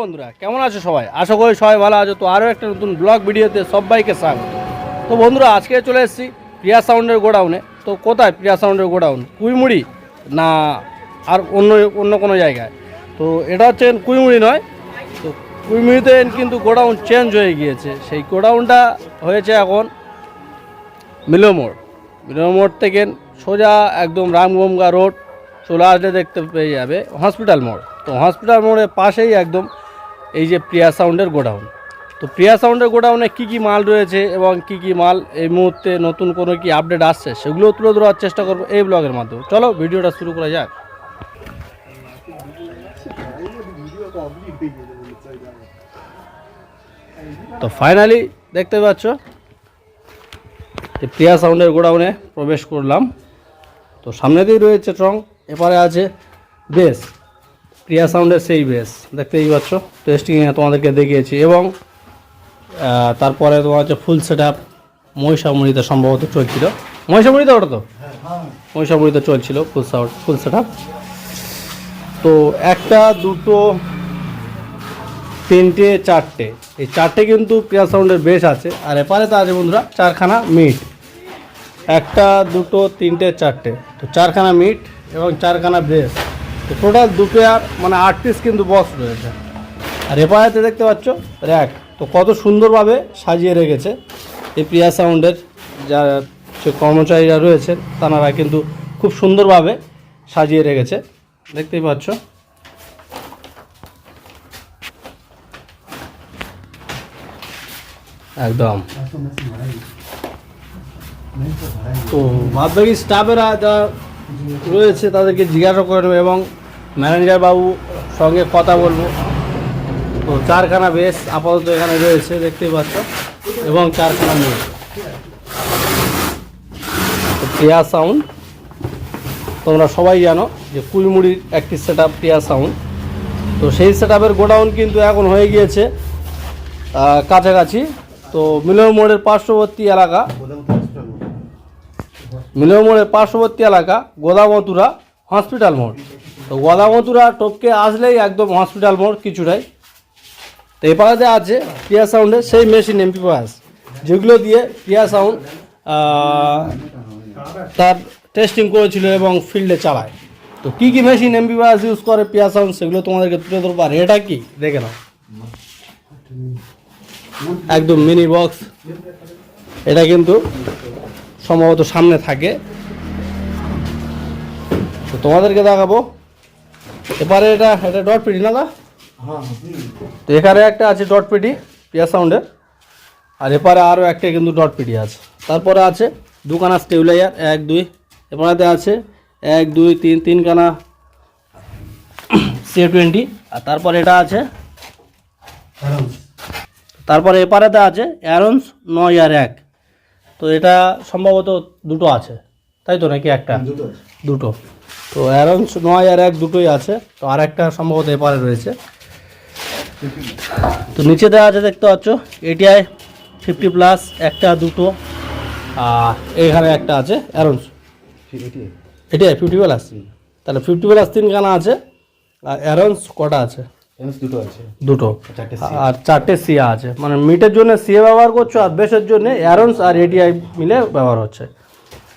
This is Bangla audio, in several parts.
বন্ধুরা, কেমন আছো সবাই? আশা করি সবাই ভালো আছো। তো আরও একটা নতুন ব্লগ ভিডিওতে সবাইকে স্বাগত। তো বন্ধুরা, আজকে চলে এসেছি প্রিয়া সাউন্ডের গোডাউনে তো কোথায় প্রিয়া সাউন্ডের গোডাউন কুইমুড়ি? না, আর অন্য অন্য কোনো জায়গায়। তো এটা হচ্ছে কুইমুড়ি নয়। তো কুইমুড়িতে কিন্তু গোডাউন চেঞ্জ হয়ে গিয়েছে। সেই গোডাউনটা হয়েছে এখন মিলো মোড় মিলো মোড় থেকে সোজা একদম রামগঙ্গা রোড চলে আসলে দেখতে পেয়ে যাবে হসপিটাল মোড়। তো হসপিটাল মোড়ের পাশেই একদম এই যে প্রিয়া সাউন্ডের গোডাউন। তো প্রিয়া সাউন্ডের গোডাউনে কী কী মাল রয়েছে এবং কি কি মাল এই মুহূর্তে নতুন কোনো কি আপডেট আসছে সেগুলো তুলে ধরার চেষ্টা করব এই ব্লগের মাধ্যমে। চলো, ভিডিওটা শুরু করা যাক। তো ফাইনালি দেখতে পাচ্ছ, যে প্রিয়া সাউন্ডের গোডাউনে প্রবেশ করলাম। তো সামনেতেই রয়েছে ট্রং এপারে আছে বেস। প্রিয়া সাউন্ডের সেই বেস দেখতেই পাচ্ছ টেস্টিংয়ে তোমাদেরকে দেখিয়েছি। এবং তারপরে তোমার হচ্ছে ফুল সেট আপ মহিষামুড়িতে সম্ভবত চলছিল। মহিষামুড়িতে ওটা তো? মহিষামুড়িতে চলছিল full sound full set up তো একটা, দুটো, তিনটে, চারটে। এই চারটে কিন্তু প্রিয়া সাউন্ডের বেশ আছে। আর এপারে তো আছে বন্ধুরা, চারখানা মিট একটা, দুটো, তিনটে, চারটে। তো চারখানা মিট এবং চারখানা ব্রেস তো টোটাল দুটো আর মানে আট পিস কিন্তু বক্স রয়েছে। আর এপারেতে দেখতে পাচ্ছ র্যাক তো কত সুন্দরভাবে সাজিয়ে রেখেছে। এই প্রিয়া সাউন্ডের যা যে কর্মচারীরা রয়েছেন তারা কিন্তু খুব সুন্দরভাবে সাজিয়ে রেখেছে। দেখতেই পাচ্ছ। একদম। তো বাদবাকি স্টাফেরা যা রয়েছে, তাদেরকে জিজ্ঞাসা করে এবং ম্যানেজার বাবু সঙ্গে কথা বলব। তো চারখানা বেশ আপাতত এখানে রয়েছে, দেখতেই পাচ্ছ, এবং চারখানা তো প্রিয়া সাউন্ড তোমরা সবাই জানো যে কুইমুড়ির একটি সেট আপ সাউন্ড তো সেই সেট আপের গোডাউন কিন্তু এখন হয়ে গিয়েছে কাছাকাছি। তো মিলন মোড়ের পার্শ্ববর্তী এলাকা, মিলন মোড়ের পার্শ্ববর্তী এলাকা গোদামতুরা হসপিটাল মোড়। তো গোদামতুরা টপকে আসলেই একদম হসপিটাল মোড় কিছুটাই। তো এপাড়াতে আছে প্রিয়া সাউন্ডের সেই মেশিন এমপিপাস যেগুলো দিয়ে প্রিয়া সাউন্ড তার টেস্টিং করেছিল এবং ফিল্ডে চালায়। তো কী কী মেশিন এমপিপাস ইউজ করে প্রিয়া সাউন্ড সেগুলো তোমাদেরকে তুলে ধরবো। আর এটা কি? দেখে নাও। একদম মিনি বক্স এটা কিন্তু সম্ভবত সামনে থাকে। তো তোমাদেরকে দেখাবো। এবারে এটা এটা ডট পিডি না দা? তো এখানে একটা আছে ডট পিডি পিয়া সাউন্ডের। আর এপারে আরও একটা কিন্তু ডট পিডি আছে। তারপরে আছে দুখানা স্টেবিলাইজার এক দুই। এপারেতে আছে এক দুই তিন তিনখানা সি টোয়েন্টি। আর তারপর এটা আছে তারপরে এপারেতে আছে অ্যারন্স নয় আর এক। তো এটা সম্ভবত দুটো আছে। তাই তো নাকি একটা? দুটো। তো অ্যারন্স নয় আর এক দুটোই আছে তো আর একটা সম্ভবত এপারে রয়েছে। তো নিচে দেওয়া আছে দেখতে পাচ্ছ এটিআই ফিফটি প্লাস একটা দুটো আর এখানে একটা আছে অ্যারন্স। এটিআই ফিফটি প্লাস তাহলে ফিফটি প্লাস তিনখানা আছে আর অ্যারন্স কটা আছে? দুটো আছে। দুটো। আর চারটে সিয়া আছে। মানে মিটের জন্য সিএ ব্যবহার করছ আর বেসের জন্য অ্যারন্স আর এটিআই মিলে ব্যবহার হচ্ছে।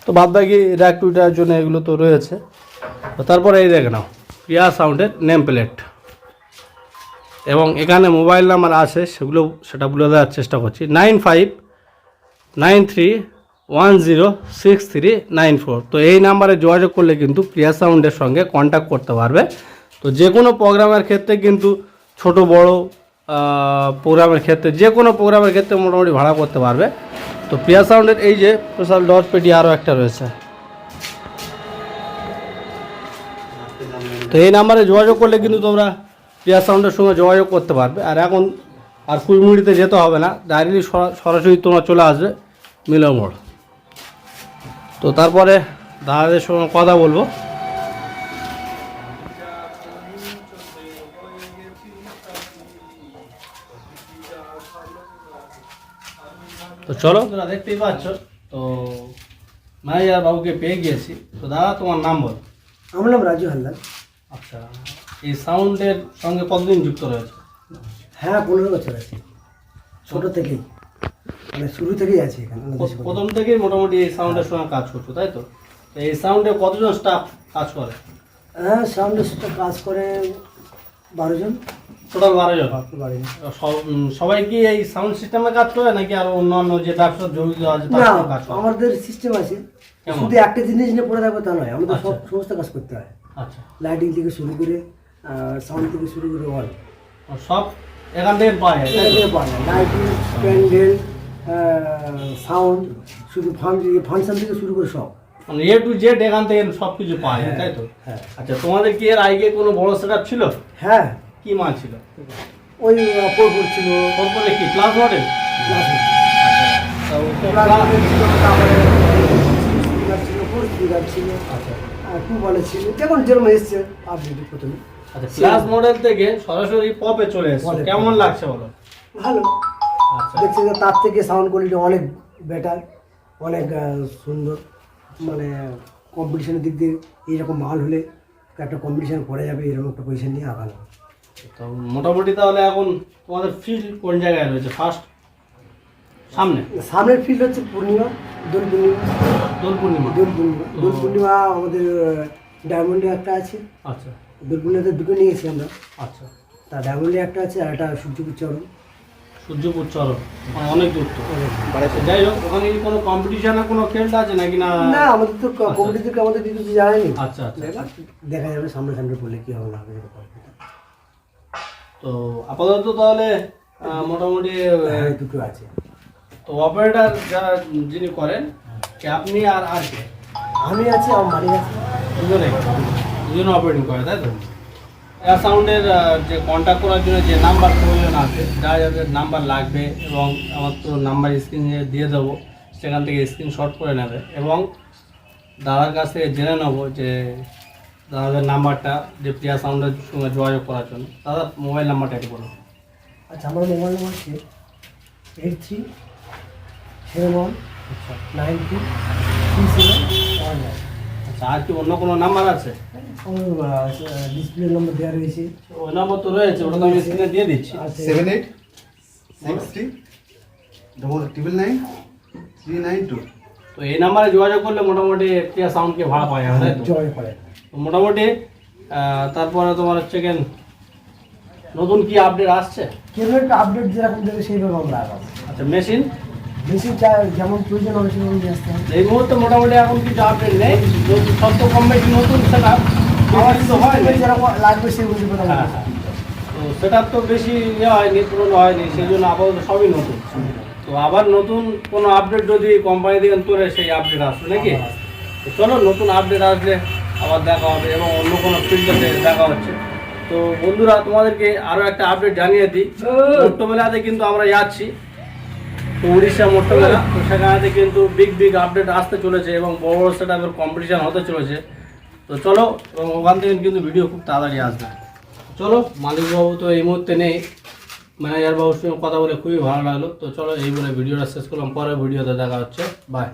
তো বাদ বাকি র্যাক টুইটার জন্য এগুলো তো রয়েছে। তো তারপরে এই দেখে নাও প্রিয়া সাউন্ডের নেম প্লেট এবং এখানে মোবাইল নাম্বার আছে, সেগুলো, সেটা বলে দেওয়ার চেষ্টা করছি। Nine five, nine three, one zero, six three, nine four. তো এই নাম্বারে যোগাযোগ করলে কিন্তু প্রিয়া সাউন্ডের সঙ্গে কন্ট্যাক্ট করতে পারবে। তো যে কোনো প্রোগ্রামের ক্ষেত্রে কিন্তু ছোট, বড় প্রোগ্রামের ক্ষেত্রে, যে কোনো প্রোগ্রামের ক্ষেত্রে মোটামুটি ভাড়া করতে পারবে। তো প্রিয়া সাউন্ডের এই যে স্পেশাল ডট পেটি আরও একটা রয়েছে। তো এই নাম্বারে যোগাযোগ করলে কিন্তু তোমরা প্রিয়া সাউন্ডের সঙ্গে যোগাযোগ করতে পারবে। আর এখন আর কুড়িমুড়িতে যেতে হবে না ডাইরেক্টলি সরাসরি তোমরা চলে আসবে মিলো মোড় তো তারপরে দাদাদের সঙ্গে কথা বলব। তো চলো। তোমরা দেখতেই পাচ্ছ তো ম্যানেজার বাবুকে পেয়ে গিয়েছি। তো দাদা তোমার নাম বল। আমার নাম রাজু হালদার। আচ্ছা এই সাউন্ডের সঙ্গে কতদিন যুক্ত রয়েছে? হ্যাঁ পনেরো বছর আছে। ছোট থেকেই। মানে শুরু থেকেই আছে এখানে প্রথম থেকেই মোটামুটি এই সাউন্ডের সঙ্গে কাজ করছ তাই তো? এই সাউন্ডে কতজন স্টাফ কাজ করে? হ্যাঁ সাউন্ডের সাথে কাজ করে বারো জন। টোটাল বারো জন। বারো জন। সবাই কি এই সাউন্ড সিস্টেমে কাজ করে নাকি আর অন্যান্য যে ব্যবসা জড়িত আছে আমাদের সিস্টেম আছে। শুধু একটা জিনিস নিয়ে পড়ে থাকবে তা নয় আমাদের সব আচ্ছা। সমস্ত কাজ করতে হয়। আচ্ছা। লাইটিং থেকে শুরু করে সাউন্ড থেকে শুরু করে অল সব এখান থেকে পাওয়া যায় তাই তো? লাইটিং প্যান্ডেল সাউন্ড শুধু ফাংশন থেকে শুরু করে সব। মানে এ টু জেড এখান থেকে সব কিছু পাওয়া যায় তাই তো? হ্যাঁ আচ্ছা তোমাদের কি এর আগে কোনো বড় সেট ছিল? হ্যাঁ। কি মাল ছিল? ওই পোরপুর ছিল। তারপরে কি প্লাস মডেল স্পিকার ছিল ফোর স্পিকার ছিল টু বলে ছিল। যেমন যেরকম এসছে আপডেট প্রথমে। আচ্ছা প্লাস মডেল থেকে সরাসরি পপে চলে এসেছে। কেমন লাগছে বলো? ভালো। আচ্ছা। দেখছি যে তার থেকে সাউন্ড কোয়ালিটি অনেক বেটার অনেক সুন্দর। মানে কম্পিটিশনের দিক দিয়ে এইরকম মাল হলে একটা কম্পিটিশন পড়ে যাবে এরকম একটা পজিশন নিয়ে আগানো। তো মোটামুটি তাহলে এখন তোমাদের ফিল্ড কোন জায়গায় রয়েছে? ফার্স্ট সামনে? সামনের ফিল্ড হচ্ছে পূর্ণিমা দোল পূর্ণিমা। দোল পূর্ণিমা। দোল পূর্ণিমা। দোল পূর্ণিমা আমাদের ডায়মন্ডে একটা আছে। আচ্ছা। দোল পূর্ণিমাতে দুটো নিয়েছি আমরা। আচ্ছা। তা ডায়মন্ডে একটা আছে আর একটা সূর্যপুর চরণ। সূর্যপুর চরণ। মানে অনেক দূর তো। আচ্ছা, যাই হোক ওখানে কি কোনো কম্পিটিশনে কোনো খেলটা আছে নাকি না? না আমাদের তো কমিটিতে আমাদের কিছু জানায়নি আচ্ছা আচ্ছা। দেখা যাবে সামনে সামনে পড়লে কি হবে না হবে তো আপাতত তাহলে মোটামুটি হ্যাঁ, দুটো আছে। তো অপারেটর যারা যিনি করেন কে আপনি আর আর কে? আমি আছি আমার মালিক আছে। দুজনে দুজনে অপারেটিং করে তাই তো? সাউন্ডের যে কন্ট্যাক্ট করার জন্য যে নাম্বার প্রয়োজন আছে যা যাদের নাম্বার লাগবে এবং আমার তো নাম্বার স্ক্রিনে দিয়ে দেবো সেখান থেকে স্ক্রিনশট করে নেবে এবং দাদার কাছ থেকে জেনে নেব যে দাদাদের নাম্বারটা যে প্রিয়া সাউন্ডের সঙ্গে যোগাযোগ করার জন্য। দাদা মোবাইল নাম্বারটা একটু বলুন। আচ্ছা আমার mobile number eight three seven one nine two three seven one nine আচ্ছা আর কি অন্য কোনো নাম্বার আছে? ডিসপ্লে নম্বর দেওয়া রয়েছে। ওই নাম্বার তো রয়েছে ওটা তো আমি স্ক্রিনে দিয়ে দিচ্ছি। Seven eight six three double triple nine three nine two তো এই নাম্বারে যোগাযোগ করলে মোটামুটি প্রিয়া সাউন্ডকে ভাড়া পাওয়া যাবে তাই তো? মোটামুটি তারপরে তোমার হচ্ছে কেন নতুন কি আপডেট আসছে? কেউ একটা আপডেট যেরকম দেবে সেইভাবে আমরা আচ্ছা মেশিন বেশি যেমন প্রয়োজন হবে সেরকম নিয়ে আসতে হবে এই মুহূর্তে মোটামুটি এখন কিছু আপডেট নেই। কম বেশি নতুন সেটা আমার কিন্তু হয় যেরকম লাগবে সেই হ্যাঁ হ্যাঁ। তো সেটা তো বেশি ইয়ে হয়নি পুরনো হয়নি সেই জন্য আপাতত সবই নতুন। তো আবার নতুন কোনো আপডেট যদি কোম্পানি থেকে তোলে সেই আপডেট আসবে নাকি? তো চলো নতুন আপডেট আসলে আবার দেখা হবে এবং অন্য কোনো ফিল্ডে দেখা হচ্ছে। তো বন্ধুরা তোমাদেরকে আরও একটা আপডেট জানিয়ে দিই। মোট্টমেলাতে কিন্তু আমরা যাচ্ছি। উড়িষ্যা মোট তো সেখানেতে কিন্তু বিগ বিগ আপডেট আসতে চলেছে এবং বড় বড় সেটা কম্পিটিশান হতে চলেছে। তো চলো, এবং ওখান থেকে কিন্তু ভিডিও খুব তাড়াতাড়ি আসবে। চলো মালিকবাবু তো এই মুহূর্তে নেই। ম্যানেজারবাবুর সঙ্গে কথা বলে খুবই ভালো লাগল। তো চলো, এই বলে ভিডিওটা শেষ করলাম। পরের ভিডিওতে দেখা হচ্ছে। বাই